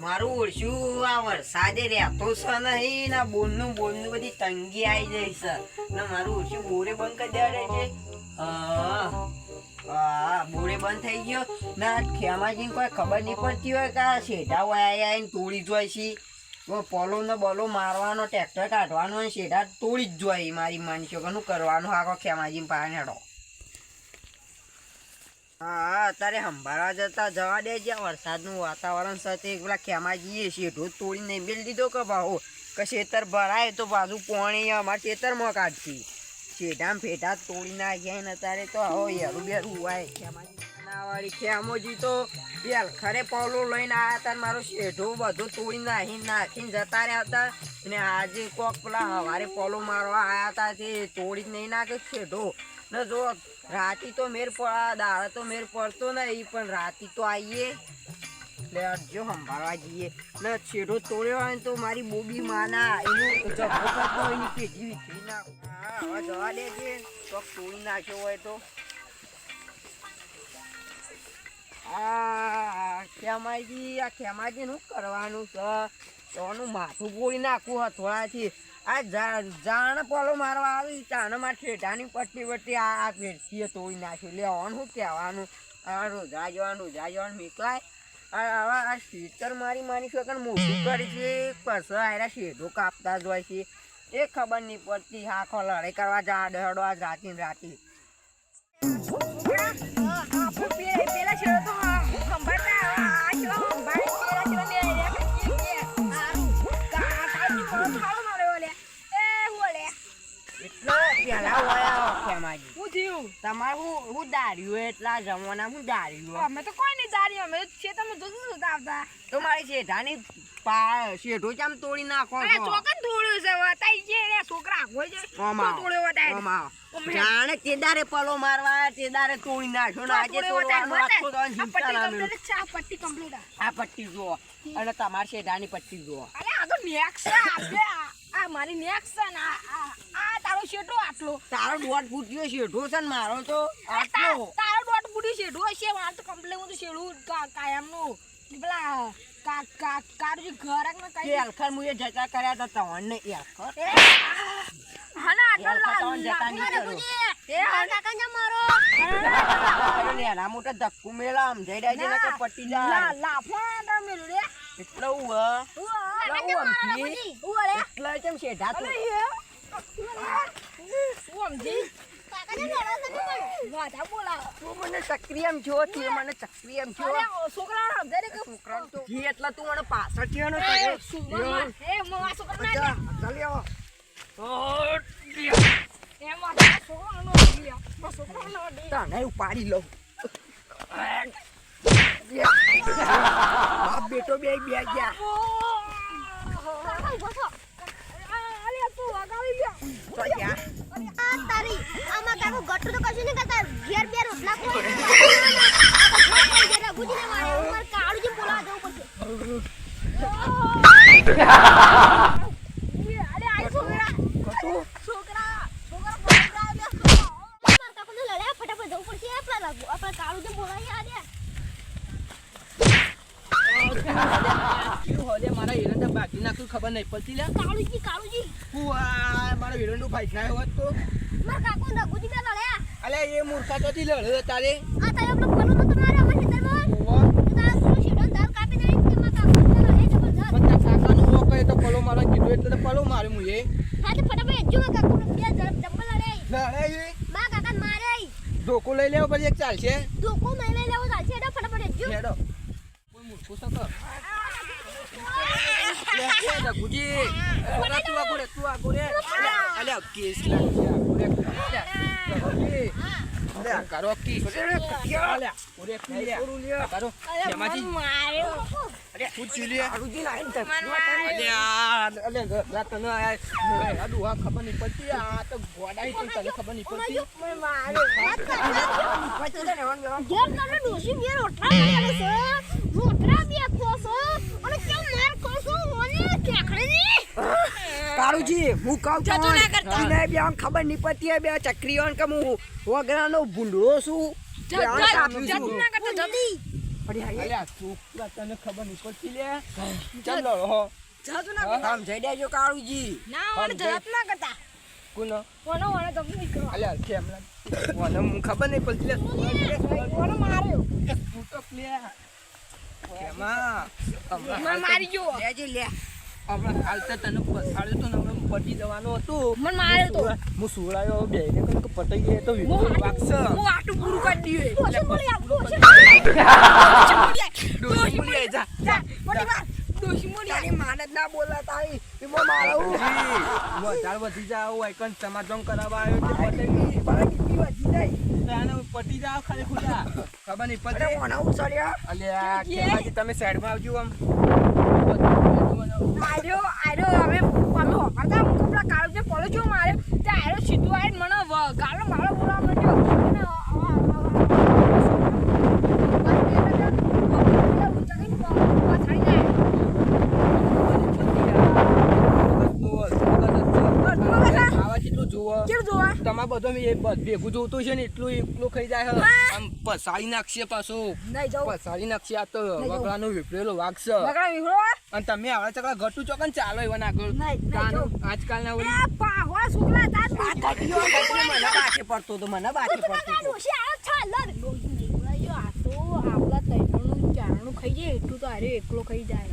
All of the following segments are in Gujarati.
મારું ઓળશું આ વરસાદે રહેતો છે ને બોનનું બોનનું બધી તંગી આવી જાય છે ને બંધ થઈ ગયો. ના, ખેમાજીને કોઈ ખબર નહીં પડતી હોય કે આ શેઢા આયા આવીને તોડી જોઈ છે. પોલો ને બોલો મારવાનો, ટ્રેક્ટર કાઢવાનો શેઢા તોડી જ જોઈ મારી માનશો કે શું કરવાનું? આખો ખેમાજી પાણી હા, અત્યારે સંભાળવા જતા જવા દે છે વરસાદનું વાતાવરણ સાથે પેલા ખેમાજીએ શેઢો તોડીને બેલ દીધો કે ભાવો? કે ખેતર ભરાય તો પાછું પોણી અમારે ખેતરમાં કાઢતી શેઢામ ફેઢા તોડી નાખ્યા ને અત્યારે તો હવે હેરું બેરું હોય ખેમાજી ખેમોજી તો બેલ ખરે પાવલો લઈને આવ્યા હતા મારો શેઢો બધો તોડી નાખી, નાખીને જતા રહ્યા હતા અને આજે કોક પેલા હવારે પોલો મારવા આવ્યા હતા તે તોડી જ નહીં નાખે શેઢો. ને જો, રાતી તો મેર પડા દાડા તો મેર પડતો નહીં, પણ રાતી તો આવીએ એટલે જો સંભાળવા જઈએ. ને, છેડો તોડ્યો હોય તો મારી બોબી માના, એનું જવા દેજે. તો તોડી નાખ્યો હોય તો. આ ખેમાજી આ ખેમાજી નું કરવાનું છે. તોનું માથું ગોળી નાખવું હથોડાથી આ જાણ પોલો મારવા આવી ચાને માં ઠેઠાની પટ્ટી વટ્ટી આ ફેરથી તોડી નાખ્યું લેવાનું શું કહેવાનું રોજા જવાનું રોજા જવાનું નીકળાય આ શીતર મારી મારી શકન મોટું કરી છે પછી આયરા શેઢો કાપતા જ હોય છે એ ખબર નહીં પડતી આખો લડાઈ કરવા જા આજ રાતી રાતી ખેમાજી તમારે હું હું દાર્યું એટલા જમાના હું દાર્યું અમે તો કોઈ નહીં જાણી અમે છે તમે જોતું જોતા આવતા. તો મારી શેઠાની પા શેઠો ચામ તોડી નાખો છો? ચોકન ધોળ્યું છે વતાઈ છે રે છોકરા હોય છે. ઓમાં તો ધોળ્યો વતાઈ? જાણે તેદારે પલો મારવા તેદારે તોડી નાખ્યો ને આજે તોડવાનો આખો તો હિંસા આ પટ્ટી કમ્પ્લીટ આ પટ્ટી જો અને તમાર શેઠાની પટ્ટી જો અરે આ તો નેક્સ છે આપણે આ- મારી નેક્સ છે ને આ આ- તારો શેઠો આટલો. તારો દોઢ ફૂટ્યો શેઠો છે ને મારો તો આટલો. તારો દોઢ ફૂટી શેઠો છે મારે તો કમ્પ્લેન હું તો શેડું કાયમનું. પેલા કા કા કારુજી ઘરાક ને કઈ એલખર મુએ જતા કર્યા હતા તવણને ને એલખર એ, હા ના આટલો લાલ. એ હા કાકા મારો. નાના મોટા ધક્કુ મેલા આમ જઈ રહ્યા છે ને કે પટ્ટી લા જાય. લાફા તમે રે. એટલો ઉવા. ઉવા. એટલા કેમ છે? શું મને છો તે મને છો છોકરા સમજાય કે છોકરાને તો ઘી એટલા તું મને પાછળ થયો ને એ તો સુમા એ મવા છોકરા ના ચાલી આવો. એ મવા છોકરા નો દિયા મવા છોકરા નો તને ઉપાડી લઉં. બાપ બેટો બે બે ગયા અરે તું વગાડી લ્યો તો ગયા આ તારી આમાં કાકો ગટુ તો કશું નહીં કરતા ઘેર બેર રોટલા કોઈ રઘુજીને મારે ઉપર કાળુજી બોલાવા જવું પડશે અરે આ છોકરા કશું છોકરા છોકરા છોકરા બે છોકરા મારા કાકોને લડ્યા ફટાફટ જવું પડશે આપણા રઘુ આપણા કાળુજી બોલાવી આને કેવું હોદે મારા હિરણને બાકી નાખ્યું ખબર નહીં પડતી. લે કાળુજી કાળુજી. ફુવા, મારા હિરણનું ભાઈ ના હોત તો. મારા કાકો રઘુજી ના લડ્યા. અલે એ મૂર્ખા તો લડ્યો તારે. આ તારે આપણો પલો તો તમારે અમાર ખેતરમાં? ફુવા, તારા સુનો શીડો દાલ કાપી દે કે મારા કાકો ને લડે જબરજસ્ત પણ તારા કાકાનું વો કહે તો પલો મારા કીધું એટલે તો પલો મારે હું એ. હા તો ફટાફટ જો કાકો બે જબ્બર લડે લડે એ મારા કાકાને મારે ધોકો લઈ લેવો પછી એક ચાલશે. ધોકો મેં લઈ લેવો ચાલશે એટલે ફટાફટ જો હેડો. કોઈ મૂર્ખો છે ખબર નહીં પડતી. આ તો ગોડાઈ તો તને ખબર નહીં પડતી પછી તને એવાનું જવાનું. જેમ તને ડોશી બે રોટલા બનાવે છે રોટલા બે ખો છો અને કેમ માર ખો છો મને કેખડી કાળુજી હું કહું છું ના બે આમ ખબર નહીં પડતી બે ચક્રીઓ કે હું વગરાનો ભૂંડળો છું? તને ખબર નહીં પડતી લે. ચાલો લડો જત ના કરતા. સમજાઈ દેજો કાળુજી. ના જત ના કરતા. કોનો? ઓને ઓને તમને નહીં કરવા અલ્યા કેમ મને હું ખબર નહીં પડતી લે. ઓને માર્યો. તું તો લે. કેમાં મારી ગયો લેજે લે. હમણાં હાલ તો તને પછાડ્યું તો ને હમણાં પટી જવાનું હતું. મને માર્યો તો. હું સુવડાયો બે ને કંઈક જાય તો હું વિક્રમ વાગશે. હું આટલું પૂરું કરી દઈએ ડોશી મળી આવ, ડોશી ડોશી જા, જા, મોટી વાત. ડોશી મળી આય. તારી માને જ ના બોલાતા આવી એમાં મારું વધારે વધી જાવ હોય કન કરાવવા આવ્યો તે પટાઈ ગઈ. મારા વધી જાય? આને પટી જાવ ખાલી ખુદા ખબર નહીં પડે મને ઉછળ્યા? અલ્યા કેમાજી તમે સાઈડમાં આવજો આમ. આર્યો આર્યો અમે અમે હોપાતા હું કપડા કાળો જે પડ્યો છું મારે તે આર્યો સીધું આવીને મને ગાળો મારો બોલાવા માંડ્યો અને અ- અ- આવા જેટલું જુઓ કેવું તમારે બધો ભેગું જોતું છે ને એટલું એકલું ખાઈ જાય આમ પસાડી નાખશે પાછું. પસાડી નાખશે આ તો વગડાનો વિપરેલો વાઘ છે. અને તમે આવડા ચકડા ઘટું ચોકન ચાલો એવા ના જો. આજકાલના એ ઓલી પાહવા છોકરા આ ઘટ્યો મને બાકી પડતો તો મને બાકી પડતો તો ડોશી આવ ચાલ ડોશી જીવડાયો, આ તો આપણા તૈણનું ચારણું ખાઈ જાય એટલું તો આર્યો એકલો ખાઈ જાય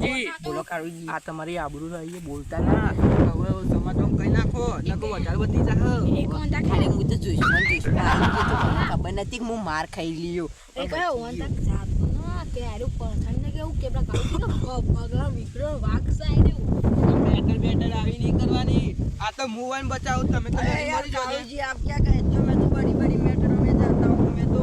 જી, બોલો કાળુજી આ તમારી આબરૂ રહી બોલતા ના હવે સમાધાન કઈ નાખો નકર વધારે વધી જાય એક વંતા અરે ખાલી હું તો દુશ્મન દુશ્મન આવી ગયો તો મને ખબર નથી કે હું માર ખાઈ લ્યો એ કયો વંતા જાતો ના કે આર્યો પછાડ ને કેવું કે પેલા કાળું કીધું, બ- બગલા વિકરો વાઘ સાઈ રહ્યું બેટર બેટર આવી નહીં કરવાની આ તો મુવાન બચાવો તમે તો अरे મરી यार જાઓ ને. कालू जी आप क्या कहते हो मैं तो बड़ी बड़ी मेट्रो में जाता हूँ मैं तो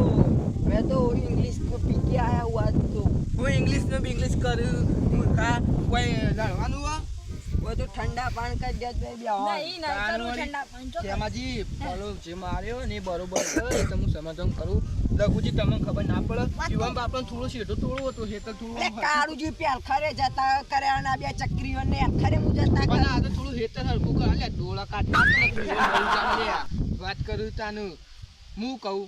मैं तो इंग्लिश को पी के आया हुआ तो હું ઇંગ્લિશ નો ઇંગ્લિશ કરું મૂર્ખા કોઈ લડવાનું હો? वो तो ठंडा पान का जज में भी आओ નહીં નહીં ચાર કરું વળી. ઠંડા પાંચો શેમાજી ફોલો જે માર્યો ને એ બરોબર છે એ તો હું સમાધાન કરું રઘુજી તમને ખબર ના પડે જીવન આપણને થોડું શેઠું થોડું હતું શેઠ अरे થોડું कालू जी पे खरे जाता करे ना बे चक्री ने खरे मुझे जाता પણ આ તો થોડું હેતર હરખું કર લે ડોળા કાઢતા તો નથી. એ બહુ ચાલે લે. વાત કરું તાનું હું કહું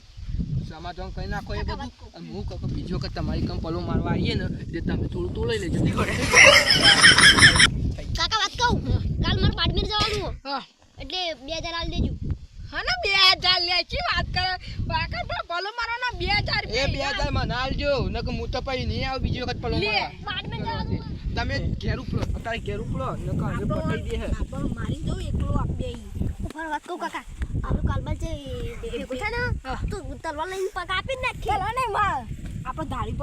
સમાધાન કરી નાખો એ બધું. અને હું કહું બીજો વખત તમારી કમ પલો મારવા આવીએ ને એટલે તમે થોડું તોડી લેજો. કાકા વાત કહું? કાલ મારે બાડમેર જવાનું હા. એટલે બે હજાર આલ દેજો. હા ને બે હજાર લે છે વાત કરે? બાકા તો પલો મારો ના બે હજાર એ બે હજાર મને આલજો. નકર હું તો પછી નહીં આવું બીજી વખત પલો. મારવા જવાનું તમે ઘેર ઉપલો. અત્યારે ઘેર ઉપલો નકર આજે પટાઈ દે હે. મારી દઉં એકલો આપી ઊભા વાત કહું કાકા? આપણું કાલમાં જે ભેગું થાય ને તું તલવાર લઈને પગ આપી નાખી. ચલો ને માં આપણે ધારી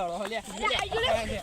લડો લે.